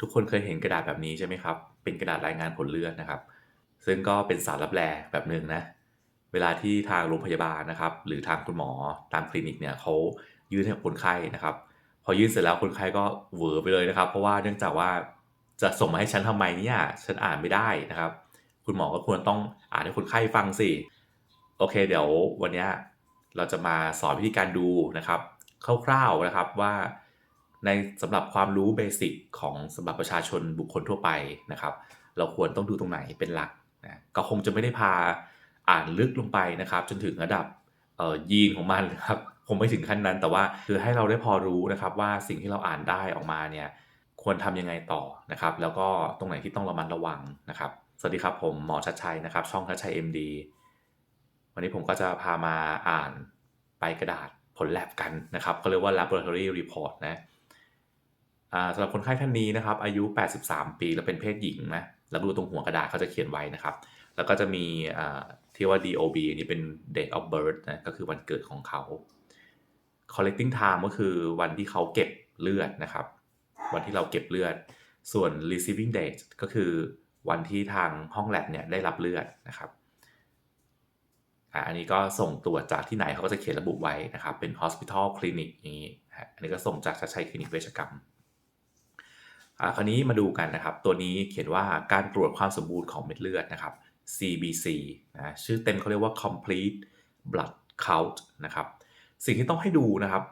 ทุกคนเคยเห็นกระดาษแบบนี้ใช่ไหมครับ เป็นกระดาษรายงานผลเลือดนะครับ ซึ่งก็เป็นสารลับแลแบบหนึ่งนะ เวลาที่ทางโรงพยาบาลนะครับ หรือทางคุณหมอตามคลินิกเนี่ยเขายื่นให้คนไข้นะครับ พอยื่นเสร็จแล้วคนไข้ก็เหวอไปเลยนะครับ เพราะว่าเนื่องจากว่าจะส่งมาให้ฉันทำไมเนี่ยฉันอ่านไม่ได้นะครับ คุณหมอก็ควรต้องอ่านให้คนไข้ฟังสิโอเค เดี๋ยววันนี้เราจะมาสอนวิธีการดูนะครับคร่าวๆนะครับว่า ในสำหรับความรู้เบสิกของสำหรับประชาชนบุคคลทั่วไปนะครับ เราควรต้องดูตรงไหนเป็นหลักนะก็คงจะไม่ได้พาอ่านลึกลงไปนะครับ จนถึงระดับยีนของมันนะครับคงไม่ถึงขั้นนั้น แต่ว่าคือให้เราได้พอรู้นะครับว่าสิ่งที่เราอ่านได้ออกมาเนี่ยควรทำยังไงต่อนะครับ แล้วก็ตรงไหนที่ต้องระมัดระวังนะครับ สวัสดีครับผมหมอชัดชัยนะครับ ช่องชัดชัย MD วันนี้ผมก็จะพามาอ่านใบกระดาษผลแลบกันนะครับก็เรียกว่า laboratory report นะ สำหรับคนไข้ท่านนี้นะครับ อายุ 83 ปีและเป็นเพศหญิงนะแล้วดูตรงหัวกระดาษเขาจะเขียนไว้นะครับ แล้วก็จะมีที่ว่า DOB อันนี้เป็น date of birth นะก็คือวันเกิดของเขา collecting time ก็คือวันที่เขาเก็บเลือดนะครับ วันที่เราเก็บเลือด ส่วน receiving date ก็คือวันที่ทางห้องแลบเนี่ยได้รับเลือดนะครับอันนี้ก็ส่งตรวจจากที่ไหนเขาก็จะเขียนระบุไว้นะครับ เป็น hospital clinic อย่างนี้ อันนี้ก็ส่งจากชัดชัยคลินิกเวชกรรม อ่าคราวนี้มาดูกันนะครับ ตัวนี้เขียนว่าการตรวจความสมบูรณ์ของเม็ดเลือดนะครับ CBC นะชื่อเต็มเขาเรียกว่า complete blood count นะครับ สิ่งที่ต้องให้ดูนะครับ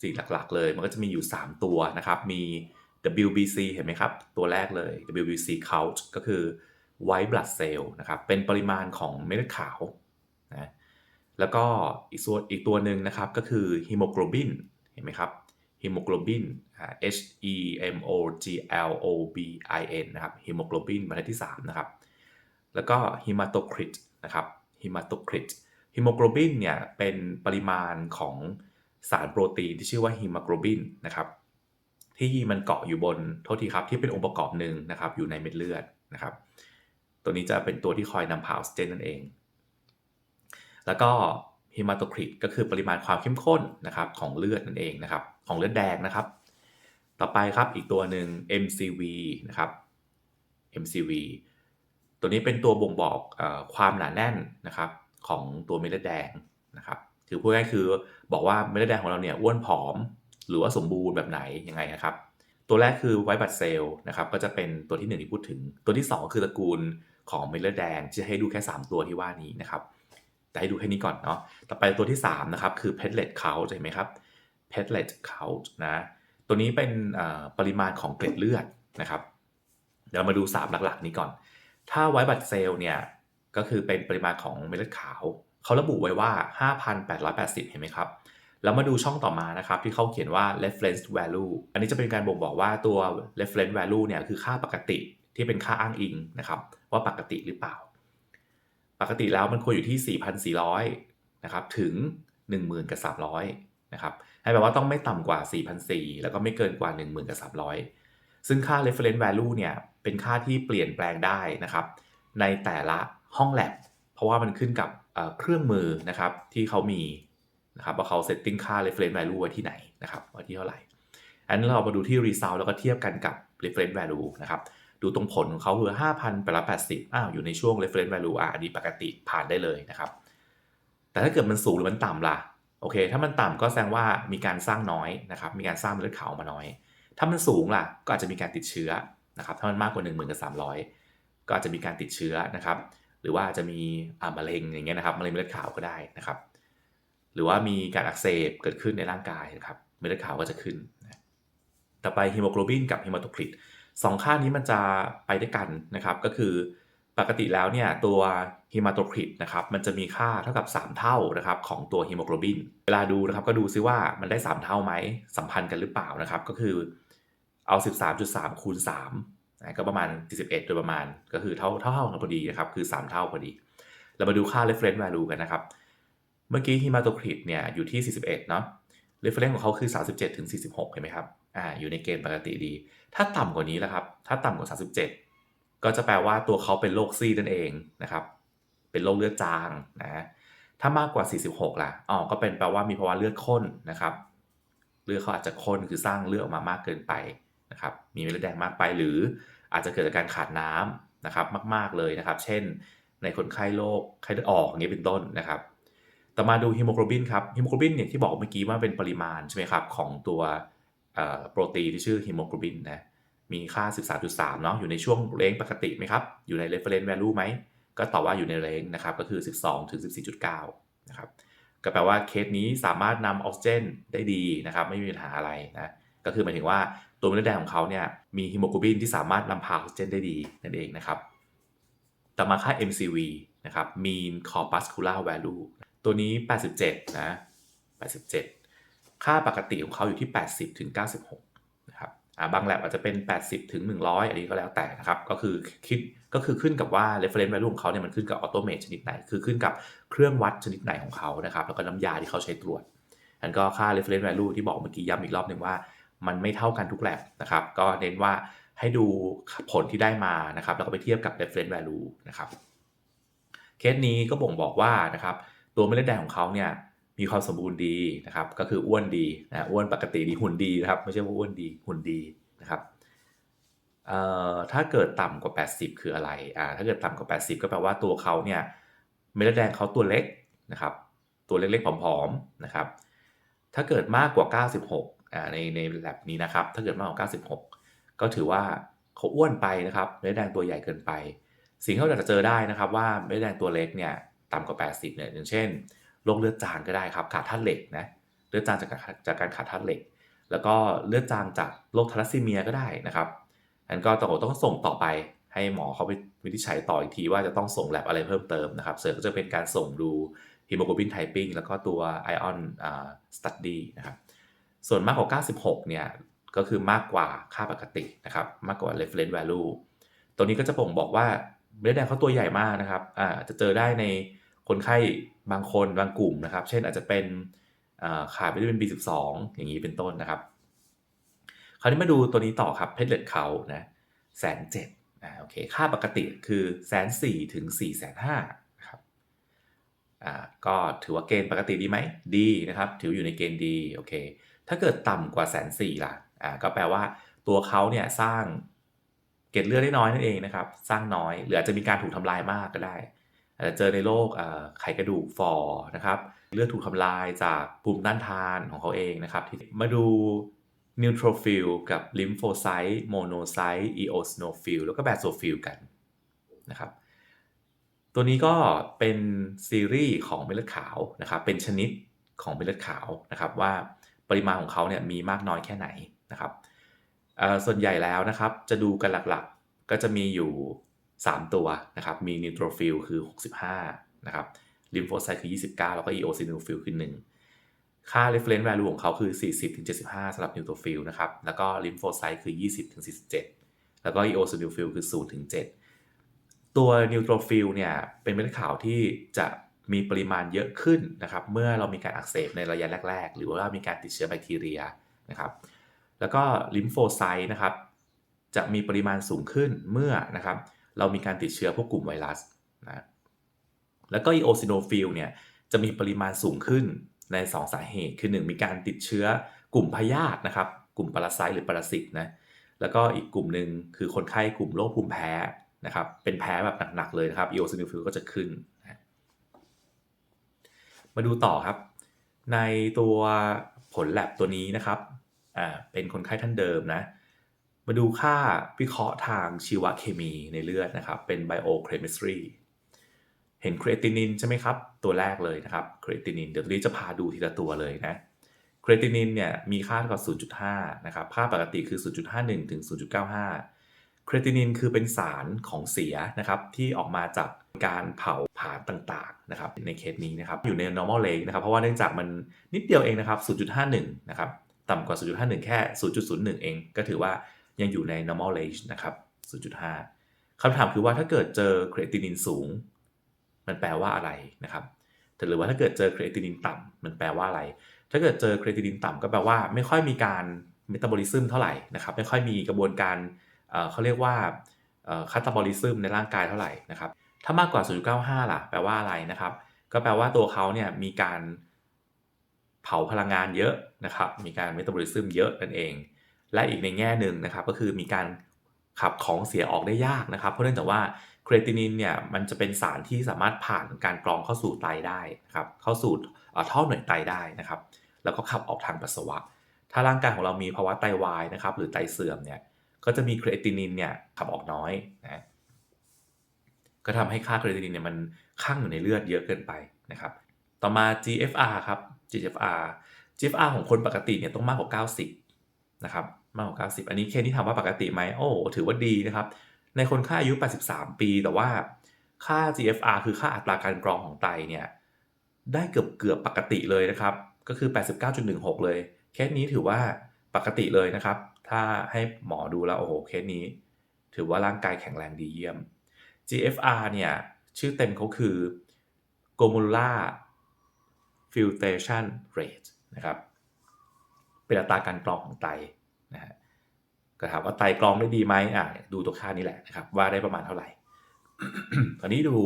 สิ่งหลักๆ เลยมันก็จะมีอยู่ 3 ตัวนะครับ มี WBC เห็นไหมครับ ตัวแรกเลย WBC count ก็คือ white blood cell นะครับ เป็นปริมาณของเม็ดเลือดขาวนะแล้วก็อีกส่วนอีกตัวหนึ่งนะครับก็คือ hemoglobin เห็นไหมครับ hemoglobin H E M O G L O B I N นะครับ hemoglobin บรรทัดที่ 3 นะครับ แล้วก็ hematocrit นะครับ hematocrit hemoglobin เนี่ยเป็นปริมาณของสารโปรตีนที่ชื่อว่า hemoglobin นะครับที่มันเกาะอยู่บนโทษทีครับที่เป็นองค์ประกอบหนึ่งนะครับอยู่ในเม็ดเลือดนะครับ ตัวนี้จะเป็นตัวที่คอยนำพาออกซิเจนนั่นเอง แล้วก็ hematocrit ก็คือปริมาณความเข้มข้นนะครับของเลือดนั่นเองนะครับ ของเลือดแดงนะครับ ต่อไปครับอีกตัวหนึ่ง MCV นะครับ MCV ตัวนี้เป็นตัวบ่งบอกอความหนาแน่นนะครับของตัวเม็ดเลือดแดงนะครับคือพูดง่ายคือบอกว่าเม็ดเลือดแดงของเราเนี่ยอ้วนผอม หรือว่าสมบูรณ์แบบไหนยังไงนะครับ ตัวแรกคือไวบัตเซลนะครับก็จะเป็นตัวที่หนึ่งที่พูดถึง ตัวที่ 2 คือตระกูลของเม็ดเลือดแดงจะให้ดูแค่ 3 ตัวที่ว่านี้นะครับแต่ให้ดูแค่นี้ก่อนเนาะต่อไปตัวที่3นะครับคือ platelet count เห็นไหมครับ platelet count นะตัวนี้เป็นปริมาณของเกล็ดเลือดนะครับ เดี๋ยวเรามาดู 3 หลักๆ นี้ก่อน ถ้าไวบัตเซลเนี่ยก็คือเป็นปริมาณของเม็ดเลือดขาว เขาระบุไว้ว่า 5,880 เห็นไหมครับ แล้วมาดูช่องต่อมานะครับ ที่เขาเขียนว่า reference value อันนี้จะเป็นการบ่งบอกว่าตัว reference value เนี่ยคือค่าปกติที่เป็นค่าอ้างอิงนะครับ ว่าปกติหรือเปล่า ปกติแล้วมันควรอยู่ที่ 4,400 นะครับ ถึง 10,000 กับ 300 นะครับให้แปลว่าต้องไม่ต่ำกว่า 4,400 แล้วก็ไม่เกินกว่า 10,000กับ300 ซึ่งค่า reference value เนี่ยเป็นค่าที่เปลี่ยนแปลงได้นะครับในแต่ละห้องแลบเพราะว่ามันขึ้นกับเครื่องมือนะครับที่เขามีนะครับว่าเขา setting ค่า reference value ไว้ที่ไหนนะครับไว้ที่เท่าไหร่ อันนี้เรามาดูที่ result แล้วก็เทียบกันกับ reference value นะครับดูตรงผลของเขาคือ5,880 อ้าวอยู่ในช่วง reference value อะอันนี้ปกติผ่านได้เลยนะครับแต่ถ้าเกิดมันสูงหรือมันต่ำล่ะ โอเค ถ้ามันต่ำก็แสดงว่ามีการสร้างน้อยนะครับ มีการสร้างเม็ดเลือดขาวมาน้อย ถ้ามันสูงล่ะ ก็อาจจะมีการติดเชื้อนะครับ ถ้ามันมากกว่า1 0 0 0 0กับ300 ก็อาจจะมีการติดเชื้อนะครับ หรือว่าจะมีอ่ามะเร็งอย่างเงี้ยนะครับมะเร็งเม็ดเลือดขาวก็ได้นะครับ หรือว่ามีการอักเสบเกิดขึ้นในร่างกายนะครับเม็ดเลือดขาวก็จะขึ้น ต่อไปฮีโมโกลบินกับฮีมโตคริตสองค่านี้มันจะไปด้วยกันนะครับ ก็คือปกติแล้วเนี่ยตัว ฮีมาโตคริตนะครับมันจะมีค่าเท่ากับ 3 เท่านะครับของตัวฮีโมโกลบิน เวลาดูนะครับก็ดูซิว่ามันได้ 3 เท่าไหมสัมพันธ์กันหรือเปล่านะครับ ก็คือเอา 13.3 คูณ3นะก็ประมาณ41โดยประมาณก็คือเท่าเท่ากันพอดีนะครับคือ 3 เท่าพอดี เรามาดูค่า reference value กันนะครับ เมื่อกี้ฮีมาโตคริตเนี่ยอยู่ที่ 41 เนาะ reference ของเขาคือ 37ถึง46 เห็นไหมครับอ่าอยู่ในเกณฑ์ปกติดี ถ้าต่ำกว่านี้แล้วครับถ้าต่ำกว่า 37 ก็จะแปลว่าตัวเขาเป็นโรคซีนั่นเองนะครับ เป็นโรคเลือดจางนะถ้ามากกว่า 46ล่ะอ๋อก็เป็นแปลว่ามีภาวะเลือดข้นนะครับ เลือดเขาอาจจะข้นคือสร้างเลือดออกมามากเกินไปนะครับ มีเม็ดเลือดแดงมากไปหรืออาจจะเกิดจากการขาดน้ำนะครับมาก ๆเลยนะครับ เช่น ในคนไข้โรคไข้เลือดออกอย่างนี้เป็นต้นนะครับ ต่อมาดูฮีโมโกลบินครับฮีโมโกลบินเนี่ยที่บอกเมื่อกี้ว่าเป็นปริมาณใช่ไหมครับของตัวโปรตีนที่ชื่อฮีโมโกลบินนะมีค่า 13.3เนาะอยู่ในช่วงเรนจ์ปกติไหมครับ อยู่ใน reference value ไหม ก็ตอบว่าอยู่ในเรนจ์นะครับก็คือ 12ถึง14.9 นะครับก็แปลว่าเคสนี้สามารถนำออกซิเจนได้ดีนะครับไม่มีปัญหาอะไรนะก็คือหมายถึงว่าตัวเม็ดเลือดแดงของเขาเนี่ยมีฮีโมโกลบินที่สามารถนำพาออกซิเจนได้ดีนั่นเองนะครับต่อมาค่า MCV นะครับ mean corpuscular value ตัวนี้ 87 นะ 87 ค่าปกติของเขาอยู่ที่ 80 ถึง 96 นะครับ บางแลบอาจจะเป็น 80 ถึง 100 อันนี้ก็แล้วแต่นะครับ ก็คือคิด ก็คือขึ้นกับว่า reference value ของเขาเนี่ยมันขึ้นกับ automate ชนิดไหน คือขึ้นกับเครื่องวัดชนิดไหนของเขานะครับแล้วก็น้ำยาที่เขาใช้ตรวจอันก็ค่า reference value ที่บอกเมื่อกี้ย้ำอีกรอบหนึ่งว่า มันไม่เท่ากันทุกแลบนะครับก็เน้นว่าให้ดูผลที่ได้มานะครับแล้วก็ไปเทียบกับ reference value นะครับเคสนี้ก็บ่งบอกว่านะครับตัวเมลือดแดงของเขาเนี่ยมีความสมบูรณ์ดีนะครับก็คืออ้วนดีนะอ้วนปกติดีหุ่นดีนะครับไม่ใช่ว่าอ้วนดีหุ่นดีนะครับ ถ้าเกิดต่ำกว่า 80 คืออะไรอ่าถ้าเกิดต่ำกว่า 80 ก็แปลว่าตัวเขาเนี่ยเม็ดเลือดแดงเขาตัวเล็กนะครับ ตัวเล็กๆผอมๆนะครับ ถ้าเกิดมากกว่า 96อ่าในในแลบนี้นะครับ ถ้าเกิดมากกว่า 96 ก็ถือว่าเขาอ้วนไปนะครับ เม็ดเลือดแดงตัวใหญ่เกินไป สิ่งที่เราจะเจอได้นะครับว่าเม็ดเลือดแดงตัวเล็กเนี่ยต่ำกว่า 80 เนี่ย อย่างเช่นโรคเลือดจางก็ได้ครับ ขาดธาตุเหล็กนะ เลือดจางจากจากการขาดธาตุเหล็ก แล้วก็เลือดจางจากโรคทาลัสซีเมียก็ได้นะครับ อันก็ต้องต้องส่งต่อไปให้หมอเขาไปวินิจฉัยต่ออีกทีว่าจะต้องส่งแลบอะไรเพิ่มเติมนะครับเสริมก็จะเป็นการส่งดูฮีโมโกลบินไทปิ้งแล้วก็ตัวไอออนอ่าสตัดดี้นะครับส่วนมากกว่า 96 เนี่ย ก็คือมากกว่าค่าปกตินะครับ มากกว่า reference value ตัวนี้ก็จะบ่งบอกว่าเม็ดแดงเขาตัวใหญ่มากนะครับอ่าจะเจอได้ในคนไข้บางคนบางกลุ่มนะครับ เช่นอาจจะเป็นขาดวิตามิน B12 อย่างนี้เป็นต้นนะครับ ราวนี้มาดูตัวนี้ต่อครับเพชรเลดเขานะแสนเจ็ดอ่าโอเคค่าปกติคือแสนสี่ถึงสี่แสนห้าครับอ่าก็ถือว่าเกณฑ์ปกติดีไหมดีนะครับ ถืออยู่ในเกณฑ์ดีโอเคถ้าเกิดต่ำกว่าแสนสี่ล่ะอ่าก็แปลว่าตัวเขาเนี่ยสร้างเกล็ดเลือดได้น้อยนั่นเองนะครับ สร้างน้อยหรืออาจจะมีการถูกทำลายมากก็ได้อาจจะเจอในโรคไขกระดูกฟอนะครับ เลือดถูกทำลายจากภูมิต้านทานของเขาเองนะครับ มาดู นิวโทรฟิลกับลิมโฟไซต์โมโนไซต์อีโอสโนฟิลแล้วก็แบสโซฟิลกันนะครับ ตัวนี้ก็เป็นซีรีส์ของเม็ดเลือดขาวนะครับ เป็นชนิดของเม็ดเลือดขาวนะครับ ว่าปริมาณของเขาเนี่ยมีมากน้อยแค่ไหนนะครับ ส่วนใหญ่แล้วนะครับจะดูกันหลักๆก็จะมีอยู่ 3 ตัวนะครับ มีนิวโทรฟิลคือ 65 นะครับลิมโฟไซต์คือ 29 แล้วก็อีโอซินูฟิลคือ 1 ค่า reference value ของเขาคือ 40ถึง75สำหรับนิวโทรฟิลนะครับ แล้วก็ลิมโฟไซต์คือ 20ถึง47 แล้วก็อีโอซินูฟิลคือ0ถึง7ตัวนิวโทรฟิลเนี่ยเป็นเม็ดขาวที่จะมีปริมาณเยอะขึ้นนะครับ เมื่อเรามีการอักเสบในระยะแรก ๆ หรือว่ามีการติดเชื้อแบคทีเรียนะครับ แล้วก็ลิมโฟไซต์นะครับจะมีปริมาณสูงขึ้นเมื่อนะครับ เรามีการติดเชื้อพวกกลุ่มไวรัสนะแล้วก็อีโอซิโนฟิลเนี่ยจะมีปริมาณสูงขึ้น ใน 2 สาเหตุ คือ 1 มีการติดเชื้อกลุ่มพยาธินะครับ กลุ่มปรสิตหรือปรสิตนะ แล้วก็อีกกลุ่มหนึ่งคือคนไข้กลุ่มโรคภูมิแพ้นะครับ เป็นแพ้แบบหนักๆเลยนะครับอีโอซิโนฟิลก็จะขึ้น มาดูต่อครับ ในตัวผลแลบตัวนี้นะครับ อ่า เป็นคนไข้ท่านเดิมนะ มาดูค่าวิเคราะห์ทางชีวเคมีในเลือดนะครับ เป็น biochemistry เห็นครีเอตินินใช่ไหมครับ ตัวแรกเลยนะครับครีเอตินินเดี๋ยวตัวนี้จะพาดูทีละตัวเลยนะครีเอตินินเนี่ยมีค่าเท่ากับ 0.5 นะครับ ค่าปกติคือ 0.51 ถึง 0.95 ครีเอตินินคือเป็นสารของเสียนะครับที่ออกมาจากการเผาผลาญต่างๆนะครับในเคสนี้นะครับอยู่ใน normal range นะครับเพราะว่าเนื่องจากมันนิดเดียวเองนะครับ 0.51 นะครับต่ำกว่า 0.51 แค่ 0.01 เอง ก็ถือว่ายังอยู่ใน normal range นะครับ 0.5 คำถามคือว่าถ้าเกิดเจอครีเอตินินสูง มันแปลว่าอะไรนะครับหรือว่าถ้าเกิดเจอครีเอตินินต่ำมันแปลว่าอะไร ถ้าเกิดเจอครีเอตินินต่ำก็แปลว่าไม่ค่อยมีการเมตาบอลิซึมเท่าไหร่นะครับ ไม่ค่อยมีกระบวนการเขาเรียกว่าคาตาบอลิซึมในร่างกายเท่าไหร่นะครับ ถ้ามากกว่า 0.95 ล่ะ แปลว่าอะไรนะครับ ก็แปลว่าตัวเขาเนี่ยมีการเผาพลังงานเยอะนะครับ มีการเมตาบอลิซึมเยอะนั่นเอง และอีกในแง่หนึ่งนะครับ ก็คือมีการขับของเสียออกได้ยากนะครับ เพราะเนื่องจากว่า ครตินินเนี่ยมันจะเป็นสารที่สามารถผ่านการกรองเข้าสู่ไตได้นะครับเข้าสู่ท่อหน่วยไตได้นะครับ แล้วก็ขับออกทางปัสสาวะ ถ้าร่างกายของเรามีภาวะไตวายนะครับหรือไตเสื่อมเนี่ยก็จะมีครตินินเนี่ยขับออกน้อยนะก็ทำให้ค่าครตินินเนี่ยมันข้างอยู่ในเลือดเยอะเกินไปนะครับ ต่อมา GFR ครับ GFR GFR ของคนปกติเนี่ยต้องมากกว่า 90 นะครับมากกว่า 90 อันนี้เคสที่ถามว่าปกติไหมโอ้ถือว่าดีนะครับ ในคนค่าอายุ 83 ปี แต่ว่าค่า GFR คือค่าอัตราการกรองของไตเนี่ยได้เกือบเกือบปกติเลยนะครับ ก็คือ 89.16 เลย เคสนี้ถือว่าปกติเลยนะครับ ถ้าให้หมอดูแล้วโอ้โหเคสนี้ ถือว่าร่างกายแข็งแรงดีเยี่ยม GFR เนี่ยชื่อเต็มเขาคือ glomerular filtration rate นะครับ เป็นอัตราการกรองของไตนะฮะ ก็ถามว่าไตกรองได้ดีไหมอะดูตัวค่านี้แหละนะครับว่าได้ประมาณเท่าไหร่ตอนนี้ดู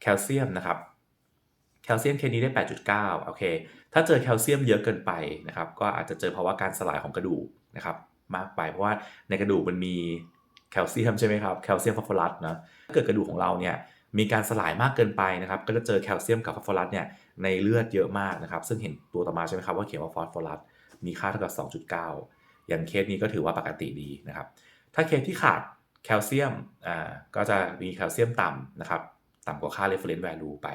แคลเซียมนะครับแคลเซียมเคนี้ได้ 8.9 โอเค ถ้าเจอแคลเซียมเยอะเกินไปนะครับ ก็อาจจะเจอภาวะการสลายของกระดูกนะครับ มากไปเพราะว่าในกระดูกมันมีแคลเซียมใช่ไหมครับ แคลเซียมฟอสฟอรัสนะ ถ้าเกิดกระดูกของเราเนี่ยมีการสลายมากเกินไปนะครับ ก็จะเจอแคลเซียมกับฟอสฟอรัสเนี่ยในเลือดเยอะมากนะครับ ซึ่งเห็นตัวต่อมาใช่ไหมครับว่าเขียนว่าฟอสฟอรัสมีค่าเท่ากับ 2.9 อย่างเคสนี้ก็ถือว่าปกติดีนะครับ ถ้าเคสที่ขาดแคลเซียมอ่าก็จะมีแคลเซียมต่ำนะครับ ต่ำกว่าค่า reference value ไป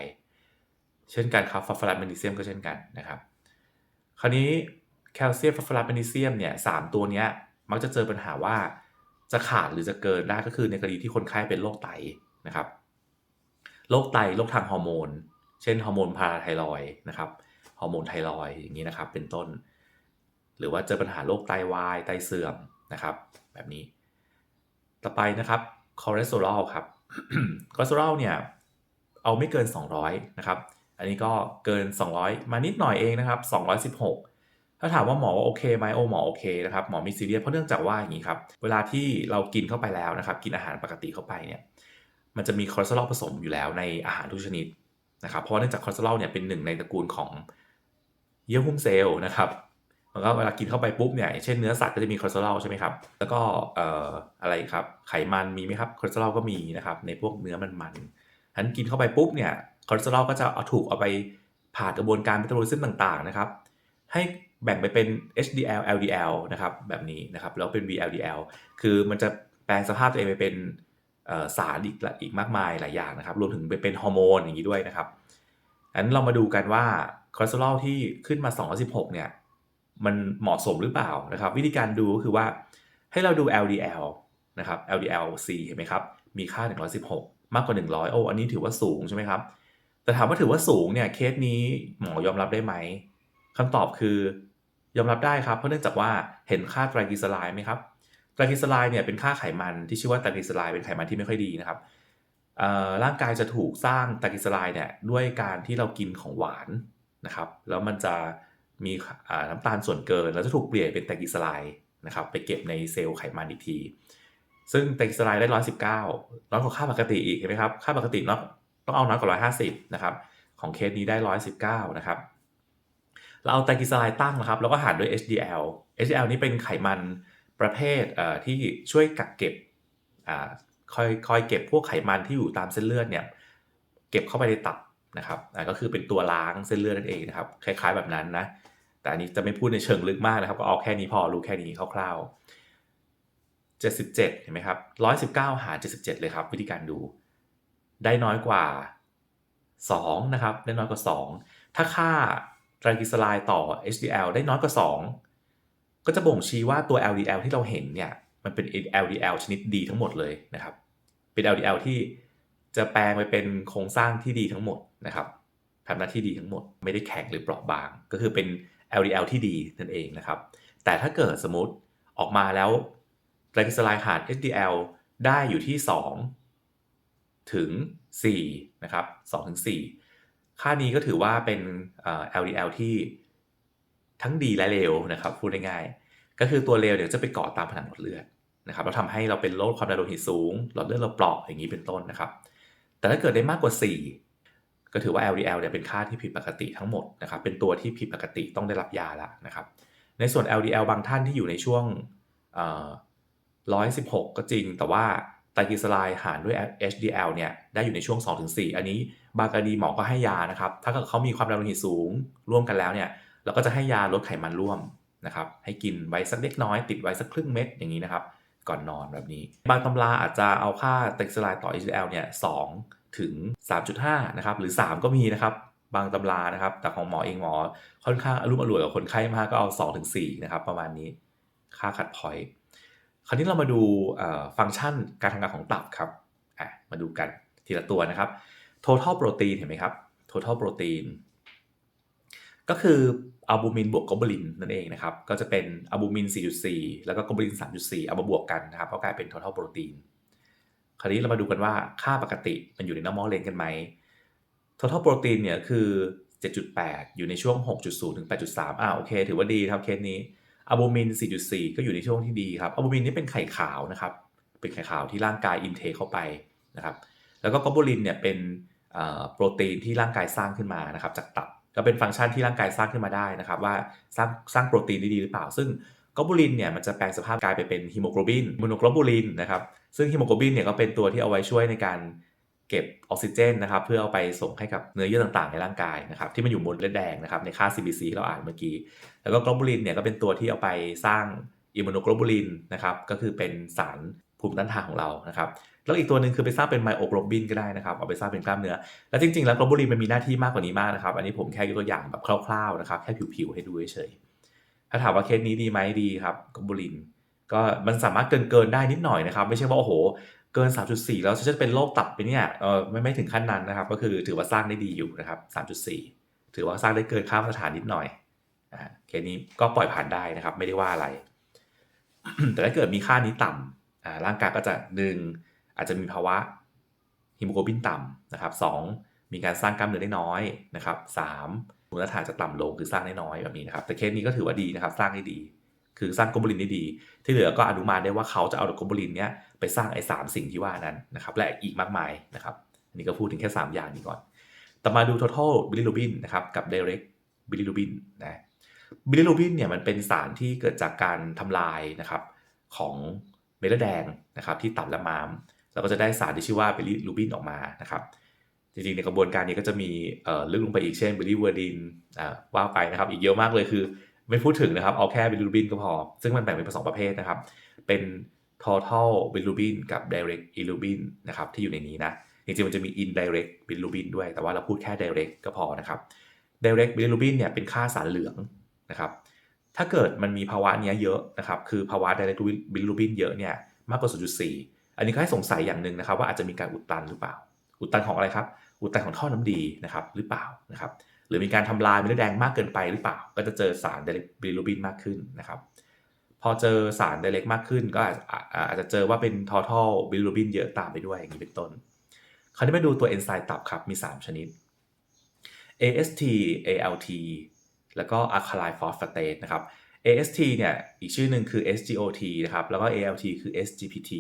เช่นกันครับฟอสฟอรัสแมกนีเซียมก็เช่นกันนะครับ คราวนี้แคลเซียมฟอสฟอรัสแมกนีเซียมเนี่ยสตัวเนี้ยมักจะเจอปัญหาว่าจะขาดหรือจะเกินได้ก็คือในกรณีที่คนไข้เป็นโรคไตนะครับโรคไตโรคทางฮอร์โมน เช่นฮอร์โมนพาราไทรอยนะครับฮอร์โมนไทรอยอย่างนี้นะครับเป็นต้น หรือว่าเจอปัญหาโรคไตวายไตเสื่อมนะครับ แบบนี้ ต่อไปนะครับคอเลสเตอรอลครับคอเลสเตอรอลเนี่ยเอาไม่เกิน 200 นะครับ อันนี้ก็เกิน 200 มานิดหน่อยเองนะครับ 216 ถ้าถามว่าหมอว่าโอเคไหมโอหมอโอเคนะครับ หมอมีซีเรียสเพราะเนื่องจากว่าอย่างนี้ครับ เวลาที่เรากินเข้าไปแล้วนะครับ กินอาหารปกติเข้าไปเนี่ย มันจะมีคอเลสเตอรอลผสมอยู่แล้วในอาหารทุกชนิดนะครับ เพราะเนื่องจากคอเลสเตอรอลเนี่ยเป็นหนึ่งในตระกูลของเยื่อหุ้มเซลล์นะครับ แล้วก็เวลากินเข้าไปปุ๊บเนี่ยเช่นเนื้อสัตว์ก็จะมีคอเลสเตอรอลใช่ไหมครับ แล้วก็เอ่ออะไรครับไขมันมีไหมครับคอเลสเตอรอลก็มีนะครับในพวกเนื้อมันมันฉะนั้นกินเข้าไปปุ๊บเนี่ยคอเลสเตอรอลก็จะเอาถูกเอาไปผ่านกระบวนการเมตาบอลิซึมต่างๆนะครับ ให้แบ่งไปเป็น HDL LDL นะครับแบบนี้นะครับแล้วเป็น VLDL คือมันจะแปลงสภาพตัวเองไปเป็นสารอีกอีกมากมายหลายอย่างนะครับรวมถึงไปเป็นฮอร์โมนอย่างนี้ด้วยนะครับอันเรามาดูกันว่าคอเลสเตอรอลที่ขึ้นมา 216 เนี่ย มันเหมาะสมหรือเปล่านะครับ วิธีการดูก็คือว่าให้เราดู LDL นะครับ LDL-C เห็นไหมครับ มีค่า 116 มากกว่า 100 โอ้ อันนี้ถือว่าสูงใช่ไหมครับ แต่ถามว่าถือว่าสูงเนี่ย เคสนี้หมอยอมรับได้ไหมคำตอบคือยอมรับได้ครับ เพราะเนื่องจากว่าเห็นค่าไตรกลีเซอไรด์ไหมครับ ไตรกลีเซอไรด์เนี่ยเป็นค่าไขมันที่ชื่อว่าไตรกลีเซอไรด์เป็นไขมันที่ไม่ค่อยดีนะครับร่างกายจะถูกสร้างไตรกลีเซอไรด์เนี่ยด้วยการที่เรากินของหวานนะครับ แล้วมันจะ มีน้ำตาลส่วนเกิน แล้วจะถูกเปลี่ยนเป็นไตรกลีเซอไรด์นะครับไปเก็บในเซลล์ไขมันอีกที ซึ่งไตรกลีเซอไรด์ได้ร้อยสิบเก้าน้อยกว่าค่าปกติอีกเห็นไหมครับค่าปกติต้องต้องเอาน้อยกว่าร้อยห้าสิบนะครับของเคสนี้ได้ร้อยสิบเก้านะครับเราเอาไตรกลีเซอไรด์ตั้งนะครับแล้วก็หารด้วย HDL HDL นี่เป็นไขมันประเภทที่ช่วยกักเก็บคอยคอยเก็บพวกไขมันที่อยู่ตามเส้นเลือดเนี่ยเก็บเข้าไปในตับนะครับก็คือเป็นตัวล้างเส้นเลือดนั่นเองนะครับคล้ายๆแบบนั้นนะ แต่อันนี้จะไม่พูดในเชิงลึกมากนะครับ ก็เอาแค่นี้พอรู้แค่นี้คร่าวๆ 77 เห็นไหมครับ 119 หาร 77 เลยครับวิธีการดู ได้น้อยกว่า 2 นะครับ ได้น้อยกว่า 2 ถ้าค่าไตรกลีเซอไรด์ต่อ HDL ได้น้อยกว่า 2 ก็จะบ่งชี้ว่าตัว LDL ที่เราเห็นเนี่ย มันเป็น LDL ชนิดดีทั้งหมดเลยนะครับ เป็น LDL ที่จะแปลงไปเป็นโครงสร้างที่ดีทั้งหมดนะครับทำหน้าที่ดีทั้งหมด ไม่ได้แข็งหรือเปราะบาง ก็คือเป็น LDL ที่ดีนั่นเองนะครับ แต่ถ้าเกิดสมมติออกมาแล้วไตรกลีเซอไรด์หาร HDL ได้อยู่ที่ 2 ถึง 4 นะครับ2ถึง 4 ค่านี้ก็ถือว่าเป็น LDL ที่ทั้งดีและเลวนะครับ พูดง่ายๆ ก็คือตัวเลวเดี๋ยวจะไปเกาะตามผนังหลอดเลือดนะครับแล้วทำให้เราเป็นโรคความดันโลหิตสูง หลอดเลือดเราเปราะอย่างนี้เป็นต้นนะครับ แต่ถ้าเกิดได้มากกว่า 4 ก็ถือว่า LDL เนี่ยเป็นค่าที่ผิดปกติทั้งหมดนะครับ เป็นตัวที่ผิดปกติต้องได้รับยาแล้วนะครับ ในส่วน LDL บางท่านที่อยู่ในช่วงเอ่อ116ก็จริง แต่ว่าไตรกลีเซอไรด์หารด้วย HDL เนี่ยได้อยู่ในช่วง 2-4 อันนี้บางกรณีหมอก็ให้ยานะครับ ถ้าเกิดเขามีความดันโลหิตสูงร่วมกันแล้วเนี่ย เราก็จะให้ยาลดไขมันร่วมนะครับ ให้กินไว้สักเล็กน้อย ติดไว้สักครึ่งเม็ดอย่างนี้นะครับ ก่อนนอนแบบนี้ บางตำราอาจจะเอาค่าไตรกลีเซอไรด์ต่อ HDL เนี่ย2 ถึง 3.5 นะครับ หรือ 3 ก็มีนะครับ บางตำรานะครับ แต่ของหมอเองหมอค่อนข้างอรุ่มอร่วยกับคนไข้มากก็เอา2ถึง4นะครับ ประมาณนี้ ค่าคัดพอยต์ คราวนี้เรามาดูฟังก์ชันการทำงานของตับครับ มาดูกันทีละตัวนะครับ total protein เห็นไหมครับ total protein ก็คืออัลบูมินบวกโกลบูลินนั่นเองนะครับ ก็จะเป็นอัลบูมิน 4.4 แล้วก็โกลบูลิน 3.4 เอามาบวกกันนะครับก็กลายเป็น total protein คราวนี้เรามาดูกันว่าค่าปกติมันอยู่ใน normal range กันไหม total protein เนี่ยคือ 7.8 อยู่ในช่วง 6.0 ถึง 8.3 อ่าโอเค ถือว่าดีครับเคสนี้อัลบูมิน 4.4 ก็อยู่ในช่วงที่ดีครับอัลบูมินนี่เป็นไข่ขาวนะครับ เป็นไข่ขาวที่ร่างกายอินเทคเข้าไปนะครับ แล้วก็กลบูลินเนี่ยเป็นโปรตีนที่ร่างกายสร้างขึ้นมานะครับจากตับ ก็เป็นฟังก์ชันที่ร่างกายสร้างขึ้นมาได้นะครับ ว่าสร้างสร้างโปรตีนได้ดีหรือเปล่า ซึ่งกลบูลินเนี่ยมันจะแปลงสภาพกลายไปเป็นฮีโมโกลบินโมโนโกลบูลินนะครับ ซึ่งฮีโมโกลบินเนี่ยก็เป็นตัวที่เอาไว้ช่วยในการเก็บออกซิเจนนะครับเพื่อเอาไปส่งให้กับเนื้อเยื่อต่างๆ ในร่างกายนะครับที่มันอยู่บนเลือดแดงนะครับในค่า CBC ที่เราอ่านเมื่อกี้ แล้วก็กลบูลินเนี่ยก็เป็นตัวที่เอาไปสร้างอิมมูโนโกลบูลินนะครับก็คือเป็นสารภูมิต้านทานของเรานะครับแล้วอีกตัวหนึ่งคือไปสร้างเป็นไมโอโกลบินก็ได้นะครับเอาไปสร้างเป็นกล้ามเนื้อ แล้วจริงๆ แล้วกลบูลินมันมีหน้าที่มากกว่านี้มากนะครับอันนี้ผมแค่ยกตัวอย่างแบบคร่าวๆนะครับแค่ผิวๆให้ดูเฉยๆถ้าถามว่าเคสนี้ดีไหมดีครับกลบูลิน ก็มันสามารถเกินเกินได้นิดหน่อยนะครับ ไม่ใช่ว่าโอ้โห เกิน 3.4 แล้วจะเป็นโรคตับไปเนี่ยเออไม่ไม่ถึงขั้นนั้นนะครับ ก็คือถือว่าสร้างได้ดีอยู่นะครับ 3.4 ถือว่าสร้างได้เกินค่ามาตรฐานนิดหน่อยอ่าเคสนี้ก็ปล่อยผ่านได้นะครับ ไม่ได้ว่าอะไร แต่ถ้าเกิดมีค่านี้ต่ำอ่าร่างกายก็จะหนึ่งอาจจะมีภาวะฮีโมโกลบินต่ำนะครับสมีการสร้างกล้ามเนื้อได้น้อยนะครับสามมูลฐานจะต่ำลงคือสร้างได้น้อยแบบนี้นะครับ แต่เคสนี้ก็ถือว่าดีนะครับ สร้างได้ดี คือสร้างโกลบูลินได้ดี ที่เหลือก็อนุมานได้ว่าเขาจะเอาโกลบูลินเนี้ยไปสร้างไอ้สามสิ่งที่ว่านั้นนะครับและอีกมากมายนะครับอันนี้ก็พูดถึงแค่ 3 อย่างนี้ก่อน ต่อมาดู total bilirubin นะครับกับ direct bilirubin นะ bilirubin เนี่ยมันเป็นสารที่เกิดจากการทำลายนะครับของเม็ดเลือดแดงนะครับที่ตับและม้ามเราก็จะได้สารที่ชื่อว่าบิลิรูบินออกมานะครับจริงๆในกระบวนการนี้ก็จะมีลึกลงไปอีกเช่นบิลิเวอร์ดินว่าไปนะครับอีกเยอะมากเลยคือ ไม่พูดถึงนะครับ เอาแค่บิลูบินก็พอ ซึ่งมันแบ่งเป็นสองประเภทนะครับ เป็น total bilirubin กับ direct bilirubin นะครับที่อยู่ในนี้นะจริงๆมันจะมี indirect bilirubin ด้วย แต่ว่าเราพูดแค่ direct ก็พอนะครับ direct bilirubin เนี่ยเป็นค่าสารเหลืองนะครับ ถ้าเกิดมันมีภาวะนี้เยอะนะครับ คือภาวะ direct bilirubin เยอะเนี่ยมากกว่า 0.4 อันนี้ก็ให้สงสัยอย่างหนึ่งนะครับ ว่าอาจจะมีการอุดตันหรือเปล่า อุดตันของอะไรครับ อุดตันของท่อน้ำดีนะครับหรือเปล่านะครับ หรือมีการทำลายเม็ดเลือดแดงมากเกินไปหรือเปล่า ก็จะเจอสารเดลิบิลูบินมากขึ้นนะครับ พอเจอสารเดเล็กมากขึ้น ก็อาจจะเจอว่าเป็นทอทัลบิลูบินเยอะตามไปด้วยอย่างนี้เป็นต้น คราวนี้มาดูตัวเอนไซม์ตับครับมี 3 ชนิด AST ALT แล้วก็ alkaline phosphatase นะครับ AST เนี่ยอีกชื่อหนึ่งคือ SGOT นะครับแล้วก็ ALT คือ SGPT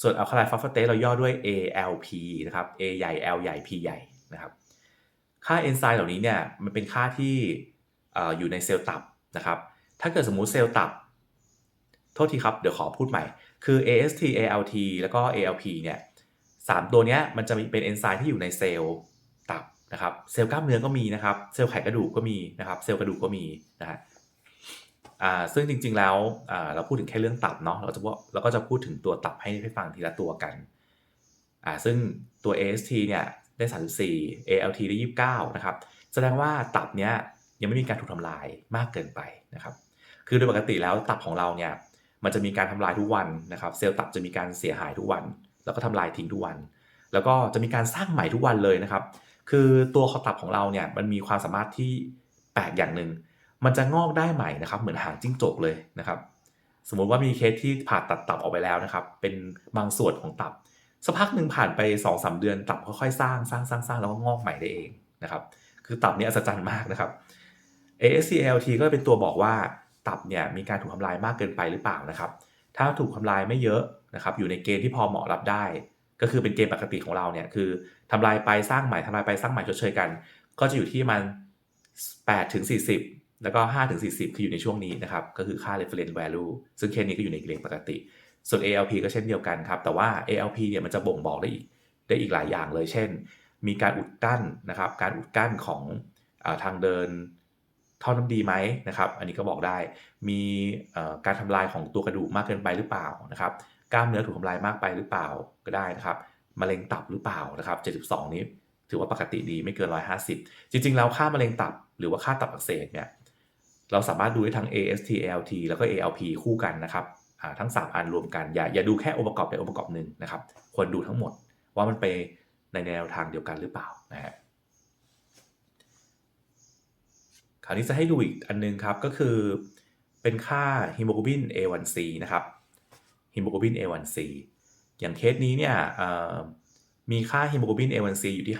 ส่วนอัลคาไลน์ฟอสฟาเตสเราย่อด้วย ALP นะครับ A ใหญ่ L ใหญ่ P ใหญ่นะครับ ค่าเอนไซม์เหล่านี้เนี่ยมันเป็นค่าที่อยู่ในเซลล์ตับนะครับ ถ้าเกิดสมมุติเซลล์ตับ โทษทีครับ เดี๋ยวขอพูดใหม่ คือ AST ALT แล้วก็ ALP เนี่ยสามตัวนี้มันจะมีเป็นเอนไซม์ที่อยู่ในเซลล์ตับนะครับ เซลล์กล้ามเนื้อก็มีนะครับ เซลล์ไขกระดูกก็มีนะครับ เซลล์กระดูกก็มีนะฮะซึ่งจริงๆแล้วเราพูดถึงแค่เรื่องตับเนาะ เราจะว่าเราก็จะพูดถึงตัวตับให้ให้ฟังทีละตัวกัน ซึ่งตัว AST เนี่ย ได้34 ALT ได้ 29 นะครับ แสดงว่าตับเนี้ยยังไม่มีการถูกทำลายมากเกินไปนะครับ คือโดยปกติแล้วตับของเราเนี่ยมันจะมีการทำลายทุกวันนะครับ เซลล์ตับจะมีการเสียหายทุกวัน แล้วก็ทำลายทิ้งทุกวัน แล้วก็จะมีการสร้างใหม่ทุกวันเลยนะครับ คือตัวขอตับของเราเนี่ยมันมีความสามารถที่แปลกอย่างหนึ่งมันจะงอกได้ใหม่นะครับ เหมือนหางจิ้งจกเลยนะครับ สมมุติว่ามีเคสที่ผ่าตัดตับออกไปแล้วนะครับ เป็นบางส่วนของตับ สักพักหนึ่งผ่านไป2อสเดือนตับค่อยๆสร้างสร้างสร้างสร้างแล้วก็งอกใหม่ได้เองนะครับ คือตับนี้อัศจรรย์มากนะครับ ASCLT ก็เป็นตัวบอกว่าตับเนี่ยมีการถูกทำลายมากเกินไปหรือเปล่านะครับ ถ้าถูกทำลายไม่เยอะนะครับอยู่ในเกณฑ์ที่พอเหมาะรับได้ ก็คือเป็นเกณฑ์ปกติของเราเนี่ยคือทำลายไปสร้างใหม่ทำลายไปสร้างใหม่ชดเชยกัน ก็จะอยู่ที่มัน8ถึง40 แล้วก็5ถึง40 คืออยู่ในช่วงนี้นะครับ ก็คือค่า reference value ซึ่งเคสนี้ก็อยู่ในเกณฑ์ปกติ ส่วน ALP ก็เช่นเดียวกันครับ แต่ว่า ALP เนี่ยมันจะบ่งบอกได้อีกได้อีกหลายอย่างเลย เช่น มีการอุดกั้นนะครับ การอุดกั้นของอทางเดินท่อน้ำดีไหมนะครับ อันนี้ก็บอกได้ มีการทำลายของตัวกระดูกมากเกินไปหรือเปล่านะครับ กล้ามเนื้อถูกทำลายมากไปหรือเปล่าก็ได้นะครับ มะเร็งตับหรือเปล่านะครับ 72 นี้ถือว่าปกติดีไม่เกิน 150 จริงๆ แล้วค่ามะเร็งตับหรือว่าค่าตับอักเสบเนี่ย เราสามารถดูได้ทั้ง AST ALT แล้วก็ ALP คู่กันนะครับ ทั้ง 3 อันรวมกันอย่าอย่าดูแค่องค์ประกอบใดองค์ประกอบหนึ่งนะครับ ควรดูทั้งหมดว่ามันไปในแนวทางเดียวกันหรือเปล่านะฮะคราวนี้จะให้ดูอีกอันนึงครับก็คือเป็นค่าฮีโมโกลบิน A1C นะครับฮีโมโกลบิน A1C อย่างเคสนี้เนี่ยมีค่าฮีโมโกลบิน A1C อยู่ที่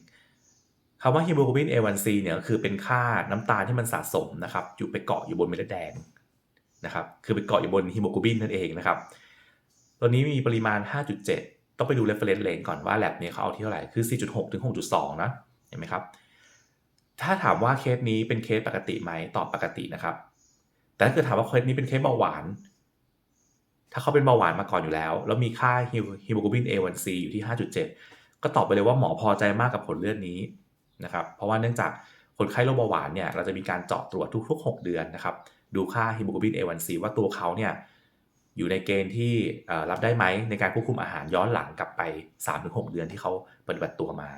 5.7%คำว่าฮีโมโกลบิน A1C เนี่ยคือเป็นค่าน้ำตาลที่มันสะสมนะครับอยู่ไปเกาะอยู่บนเม็ดแดง นะครับคือไปเกาะอยู่บนฮีโมโกลบินนั่นเองนะครับตัวนี้มีปริมาณ 5.7 ต้องไปดู reference range ก่อนว่าแลบเนี่ยเขาเอาที่เท่าไหร่ คือ 4.6 ถึง 6.2 นะ เห็นไหมครับ ถ้าถามว่าเคสนี้เป็นเคสปกติไหมตอบปกตินะครับ แต่ถ้าเกิดถามว่าเคสนี้เป็นเคสเบาหวาน ถ้าเขาเป็นเบาหวานมาก่อนอยู่แล้ว แล้วมีค่าฮีโมโกลบิน A1C อยู่ที่ 5.7 ก็ตอบไปเลยว่าหมอพอใจมากกับผลเลือดนี้นะครับ เพราะว่าเนื่องจากคนไข้โรคเบาหวานเนี่ยเราจะมีการเจาะตรวจทุกๆ 6 เดือนนะครับ ดูค่าฮีโมโกลบิน A1C ว่าตัวเขาเนี่ยอยู่ในเกณฑ์ที่รับได้ไหมในการควบคุมอาหารย้อนหลังกลับไป 3-6 เดือนที่เขาปฏิบัติตัวมา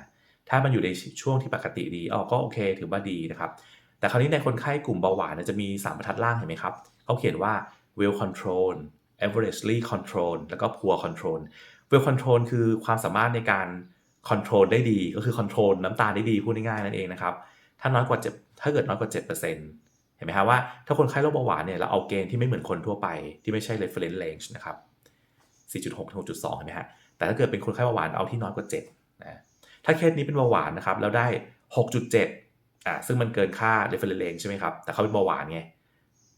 ถ้ามันอยู่ในช่วงที่ปกติดีอ๋อก็โอเค ถือว่าดีนะครับ แต่คราวนี้ในคนไข้กลุ่มเบาหวานจะมี 3 บรรทัดล่างเห็นไหมครับ เขาเขียนว่า well control averagely control แล้วก็ poor control well control คือความสามารถในการ control ได้ดีก็คือ control น้ำตาลได้ดีพูดง่ายๆนั่นเองนะครับ ถ้าน้อยกว่า7ถ้าเกิดน้อยกว่า 7%เห็นไหมครับว่าถ้าคนไข้โรคเบาหวานเนี่ยเราเอาเกณฑ์ที่ไม่เหมือนคนทั่วไปที่ไม่ใช่ reference range นะครับ 4.6-6.2 เห็นไหมฮะ แต่ถ้าเกิดเป็นคนไข้เบาหวานเอาที่น้อยกว่า7นะถ้าเคสนี้เป็นเบาหวานนะครับแล้วได้ 6.7อ่าซึ่งมันเกินค่า reference range ใช่ไหมครับแต่เขาเป็นเบาหวานไง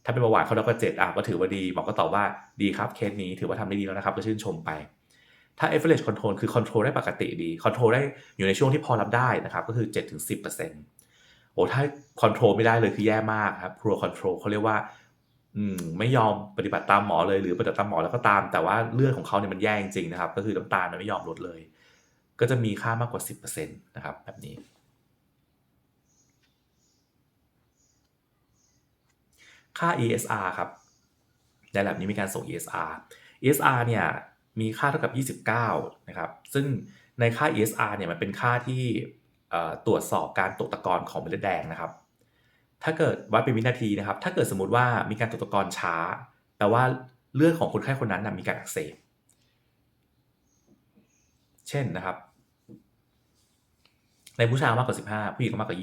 ถ้าเป็นเบาหวานเขาน้กว่า7อะก็ถือว่าดีหมอก็ตอบว่าดีครับเคสนี้ถือว่าทำได้ดีแล้วนะครับก็ชื่นชมไปถ้า average control คือ control ได้ปกติดี control ได้อยู่ในช่วงที่พอรับได้นะครับ ก็คือ 7-10% โอ้ถ้าคอนโทรลไม่ได้เลยคือแย่มากครับ poor control เขาเรียกว่า อืมไม่ยอมปฏิบัติตามหมอเลยหรือปฏิบัติตามหมอแล้วก็ตาม แต่ว่าเลือดของเขาเนี่ยมันแย่จริงๆนะครับ ก็คือน้ำตาลมันไม่ยอมลดเลย ก็จะมีค่ามากกว่า 10%นะครับแบบนี้ ค่า ESR ครับในแลบนี้มีการส่ง ESR ESR เนี่ยมีค่าเท่ากับ 29 นะครับ ซึ่งในค่า ESR เนี่ยมันเป็นค่าที่ ตรวจสอบการตกตะกอนของเมลือดแดงนะครับ ถ้าเกิดวัดเป็นวินาทีนะครับ ถ้าเกิดสมมติว่ามีการตกตะกอนช้าแปลว่าเลือดของคนไข้คนนั้นนะมีการอักเสบ เช่นนะครับ ในผู้ชายมากกว่า 15 ผู้หญิงมากกว่า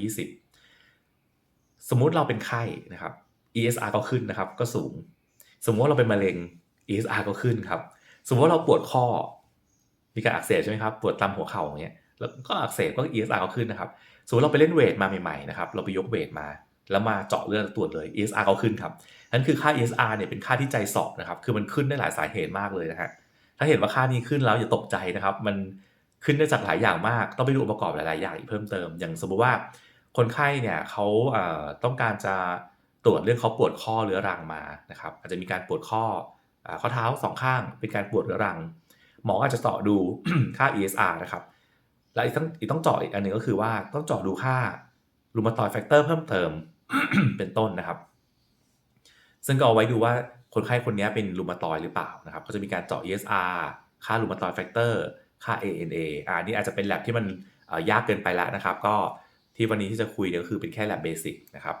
20 สมมุติเราเป็นไข้นะครับ ESR ก็ขึ้นนะครับ ก็สูง สมมติว่าเราเป็นมะเร็ง ESR ก็ขึ้นครับ สมมติว่าเราปวดข้อ มีการอักเสบใช่ไหมครับ ปวดตามหัวเข่าอย่างเงี้ย แล้วก็อักเสบก็ ESR ก็ขึ้นนะครับสมมติเราไปเล่นเวทมาใหม่ๆนะครับเราไปยกเวทมา แล้วมาเจาะเลือดตรวจเลย ESR ก็ขึ้นครับนั่นคือค่า ESR เนี่ยเป็นค่าที่ใจสอบนะครับ คือมันขึ้นได้หลายสาเหตุมากเลยนะฮะถ้าเห็นว่าค่านี้ขึ้นแล้วอย่าตกใจนะครับ มันขึ้นได้จากหลายอย่างมาก ต้องไปดูองค์ประกอบหลายๆอย่างอีกเพิ่มเติม อย่างสมมติว่าคนไข้เนี่ยเขาต้องการจะตรวจเรื่องเขาปวดข้อเรื้อรังมานะครับอาจจะมีการปวดข้อข้อเท้าสองข้างเป็นการปวดเรื้อรัง หมออาจจะต่อดูค่า ESR นะครับ แล้วอีกต้องอีกต้องเจาะอีกอันหนึ่งก็คือว่าต้องเจาะดูค่ารูมาตอยแฟกเตอร์เพิ่มเติมเป็นต้นนะครับ ซึ่งก็เอาไว้ดูว่าคนไข้คนนี้เป็นรูมาตอยหรือเปล่านะครับก็จะมีการเจาะ ESR ค่ารูมาตอยแฟกเตอร์ค่า ANA อ่านี่อาจจะเป็นแลบที่มันยากเกินไปแล้วนะครับ ก็ที่วันนี้ที่จะคุยเนี่ยก็คือเป็นแค่แลบเบสิกนะครับ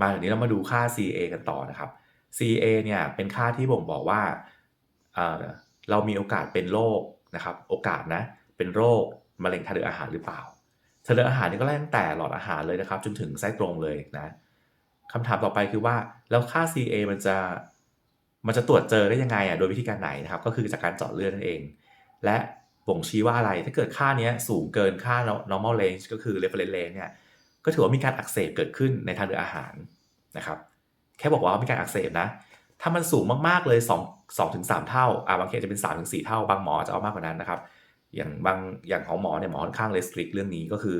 มาถึงนี้เรามาดูค่า CA กันต่อนะครับ CA เนี่ยเป็นค่าที่บ่งบอกว่าเรามีโอกาสเป็นโรคนะครับ โอกาสนะเป็นโรค มะเร็งทางเดินอาหารหรือเปล่าทางเดินอาหารนี่ก็ไล่ตั้งแต่หลอดอาหารเลยนะครับ จนถึงไส้ตรงเลยนะคำถามต่อไปคือว่าแล้วค่า CA มันจะมันจะตรวจเจอได้ยังไงอะโดยวิธีการไหนนะครับ ก็คือจากการเจาะเลือดนั่นเอง และบ่งชี้ว่าอะไรถ้าเกิดค่านี้สูงเกินค่า normal range ก็คือ reference range เนี่ยก็ถือว่ามีการอักเสบเกิดขึ้นในทางเดินอาหารนะครับแค่บอกว่ามีการอักเสบนะ ถ้ามันสูงมากๆเลย 2 2ถึง3เท่าอ่าบางเคสจะเป็น3ถึง4เท่า บางหมอจะเอามากกว่านั้นนะครับ อย่างบางอย่างของหมอเนี่ยหมอค่อนข้างเลสตริกเรื่องนี้ก็คือ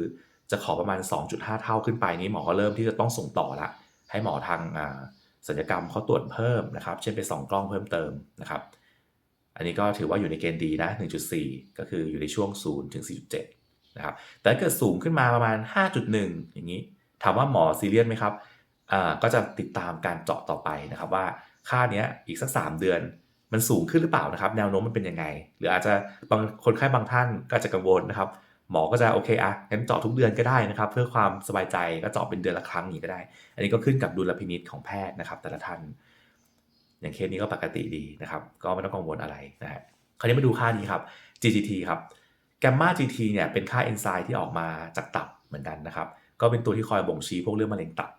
จะขอประมาณ 2.5 เท่าขึ้นไปนี้หมอก็เริ่มที่จะต้องส่งต่อละ ให้หมอทางอ่าศัลยกรรมเขาตรวจเพิ่มนะครับ เช่นไปส่องกล้องเพิ่มเติมนะครับ อันนี้ก็ถือว่าอยู่ในเกณฑ์ดีนะ 1.4 ก็คืออยู่ในช่วง 0 ถึง 4.7 นะครับ แต่ถ้าเกิดสูงขึ้นมาประมาณ 5.1 อย่างนี้ ถามว่าหมอซีเรียสไหมครับอ่าก็จะติดตามการเจาะต่อไปนะครับว่าค่าเนี้ยอีกสัก 3 เดือน มันสูงขึ้นหรือเปล่านะครับ แนวโน้มมันเป็นยังไง หรืออาจจะบางคนไข้บางท่านก็จะกังวลนะครับ หมอก็จะโอเคอะงั้นเจาะทุกเดือนก็ได้นะครับ เพื่อความสบายใจก็เจาะเป็นเดือนละครั้งอย่างนี้ก็ได้ อันนี้ก็ขึ้นกับดุลพินิจของแพทย์นะครับ แต่ละท่าน อย่างเคสนี้ก็ปกติดีนะครับ ก็ไม่ต้องกังวลอะไรนะฮะคราวนี้มาดูค่านี้ครับ GGT ครับแกมมา GT เนี่ยเป็นค่าเอนไซม์ที่ออกมาจากตับเหมือนกันนะครับ ก็เป็นตัวที่คอยบ่งชี้พวกเรื่องมะเร็งตับ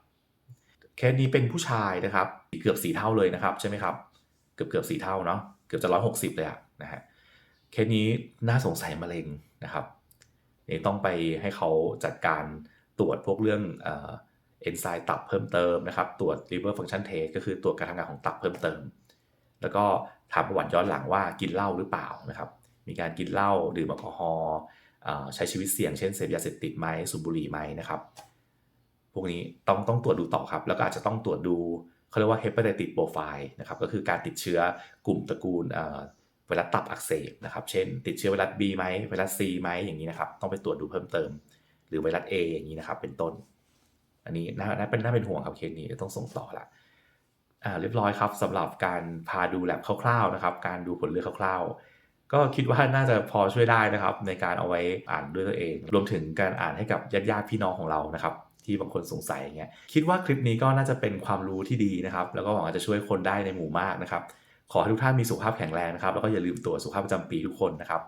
เคสนี้เป็นผู้ชายนะครับ เกือบสี่เท่าเลยนะครับใช่ไหมครับ กือบเกือบสี่เท่าเนาะเกือบจะร้อยหกสิบเลยอะนะฮะเคสนี้น่าสงสัยมะเร็งนะครับนี่ต้องไปให้เขาจัดการตรวจพวกเรื่องเอนไซม์ตับเพิ่มเติมนะครับ ตรวจ liver function test ก็คือตรวจการทำงานของตับเพิ่มเติม แล้วก็ถามประวัติย้อนหลังว่ากินเหล้าหรือเปล่านะครับ มีการกินเหล้าดื่มแอลกอฮอล์ใช้ชีวิตเสี่ยงเช่นเสพยาเสพติดไหมสูบบุหรี่ไหมนะครับ พวกนี้ต้องต้องตรวจดูต่อครับ แล้วก็อาจจะต้องตรวจดู เขาเรียกว่า hepatitis profile นะครับก็คือการติดเชื้อกลุ่มตระกูลไวรัสตับอักเสบนะครับ เช่น ติดเชื้อไวรัส B ไหมไวรัส C ไหมอย่างนี้นะครับ ต้องไปตรวจดูเพิ่มเติม หรือไวรัส A อย่างนี้นะครับ เป็นต้น อันนี้น่าเป็นน่าเป็นห่วงครับเคสนี้ต้องส่งต่อละอ่าเรียบร้อยครับสำหรับการพาดูแลบคร่าวๆนะครับ การดูผลเลือดคร่าวๆ ก็คิดว่าน่าจะพอช่วยได้นะครับ ในการเอาไว้อ่านด้วยตัวเอง รวมถึงการอ่านให้กับญาติๆพี่น้องของเรานะครับ ที่บางคนสงสัยอย่างเงี้ยคิดว่าคลิปนี้ก็น่าจะเป็นความรู้ที่ดีนะครับ แล้วก็หวังว่าจะช่วยคนได้ในหมู่มากนะครับ ขอให้ทุกท่านมีสุขภาพแข็งแรงนะครับ แล้วก็อย่าลืมตรวจสุขภาพประจำปีทุกคนนะครับ